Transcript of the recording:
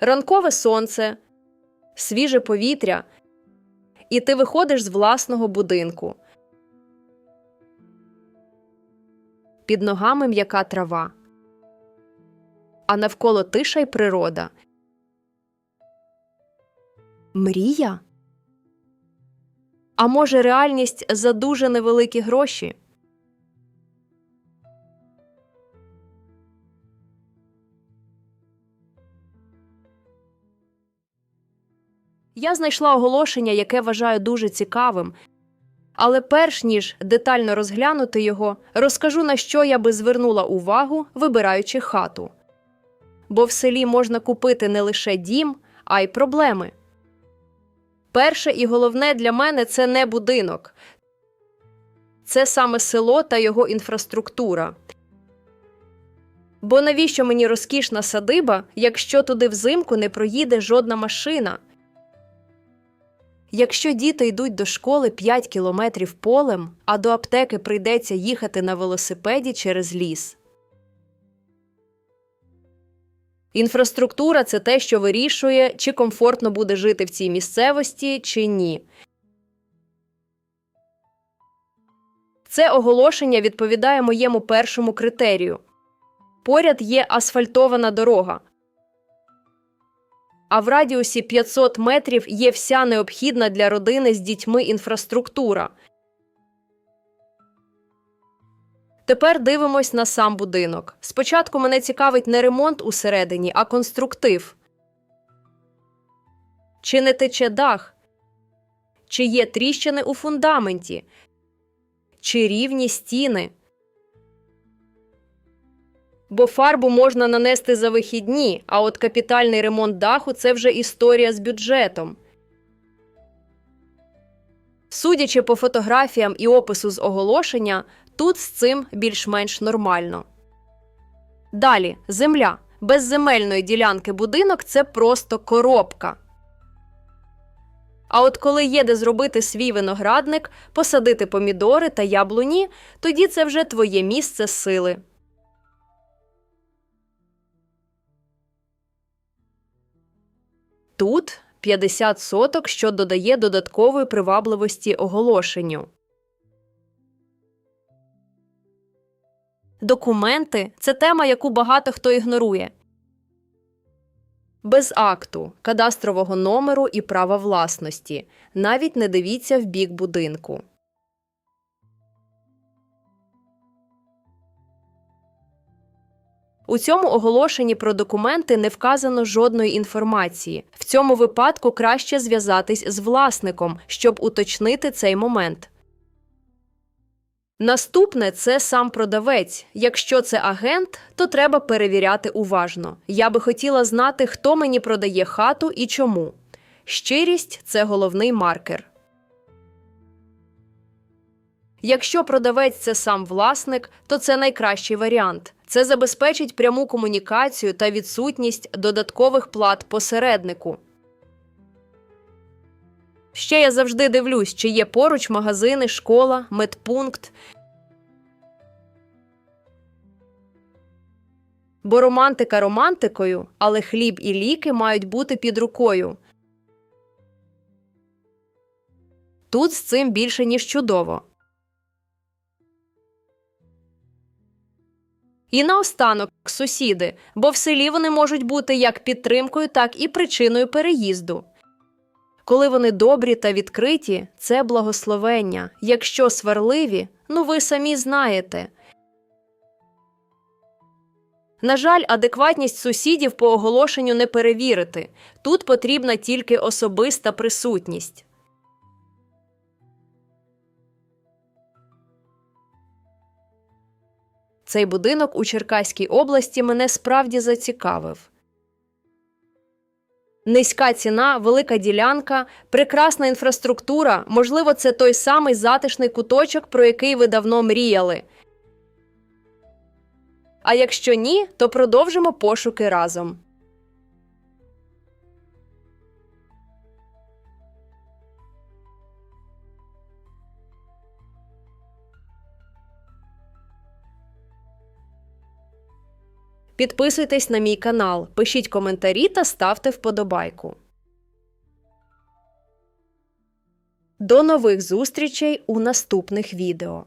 ранкове сонце, свіже повітря, і ти виходиш з власного будинку. Під ногами м'яка трава, а навколо тиша й природа. Мрія? А може, реальність за дуже невеликі гроші? Я знайшла оголошення, яке вважаю дуже цікавим. Але перш ніж детально розглянути його, розкажу на що я би звернула увагу, вибираючи хату. Бо в селі можна купити не лише дім, а й проблеми. Перше і головне для мене це не будинок, це саме село та його інфраструктура. Бо навіщо мені розкішна садиба, якщо туди взимку не проїде жодна машина? Якщо діти йдуть до школи 5 кілометрів полем, а до аптеки прийдеться їхати на велосипеді через ліс. Інфраструктура це те, що вирішує, чи комфортно буде жити в цій місцевості, чи ні. Це оголошення відповідає моєму першому критерію. Поряд є асфальтована дорога, а в радіусі 500 метрів є вся необхідна для родини з дітьми інфраструктура. Тепер дивимось на сам будинок. Спочатку мене цікавить не ремонт усередині, а конструктив. Чи не тече дах? Чи є тріщини у фундаменті? Чи рівні стіни? Бо фарбу можна нанести за вихідні, а от капітальний ремонт даху це вже історія з бюджетом. Судячи по фотографіям і опису з оголошення, тут з цим більш-менш нормально. Далі земля. Без земельної ділянки будинок це просто коробка. А от коли є де зробити свій виноградник, посадити помідори та яблуні, тоді це вже твоє місце сили. Тут 50 соток, що додає додаткової привабливості оголошенню. Документи це тема, яку багато хто ігнорує. Без акту, кадастрового номеру і права власності. Навіть не дивіться в бік будинку. У цьому оголошенні про документи не вказано жодної інформації. В цьому випадку краще зв'язатись з власником, щоб уточнити цей момент. Наступне це сам продавець. Якщо це агент, то треба перевіряти уважно. Я би хотіла знати, хто мені продає хату і чому. Щирість це головний маркер. Якщо продавець це сам власник, то це найкращий варіант. Це забезпечить пряму комунікацію та відсутність додаткових плат посереднику. Ще я завжди дивлюсь, чи є поруч магазини, школа, медпункт. Бо романтика романтикою, але хліб і ліки мають бути під рукою. Тут з цим більше, ніж чудово. І наостанок сусіди, бо в селі вони можуть бути як підтримкою, так і причиною переїзду. Коли вони добрі та відкриті, це благословення. Якщо сварливі, ну ви самі знаєте. На жаль, адекватність сусідів по оголошенню не перевірити. Тут потрібна тільки особиста присутність. Цей будинок у Черкаській області мене справді зацікавив. Низька ціна, велика ділянка, прекрасна інфраструктура. Можливо, це той самий затишний куточок, про який ви давно мріяли. А якщо ні, то продовжимо пошуки разом. Підписуйтесь на мій канал, пишіть коментарі та ставте вподобайку. До нових зустрічей у наступних відео.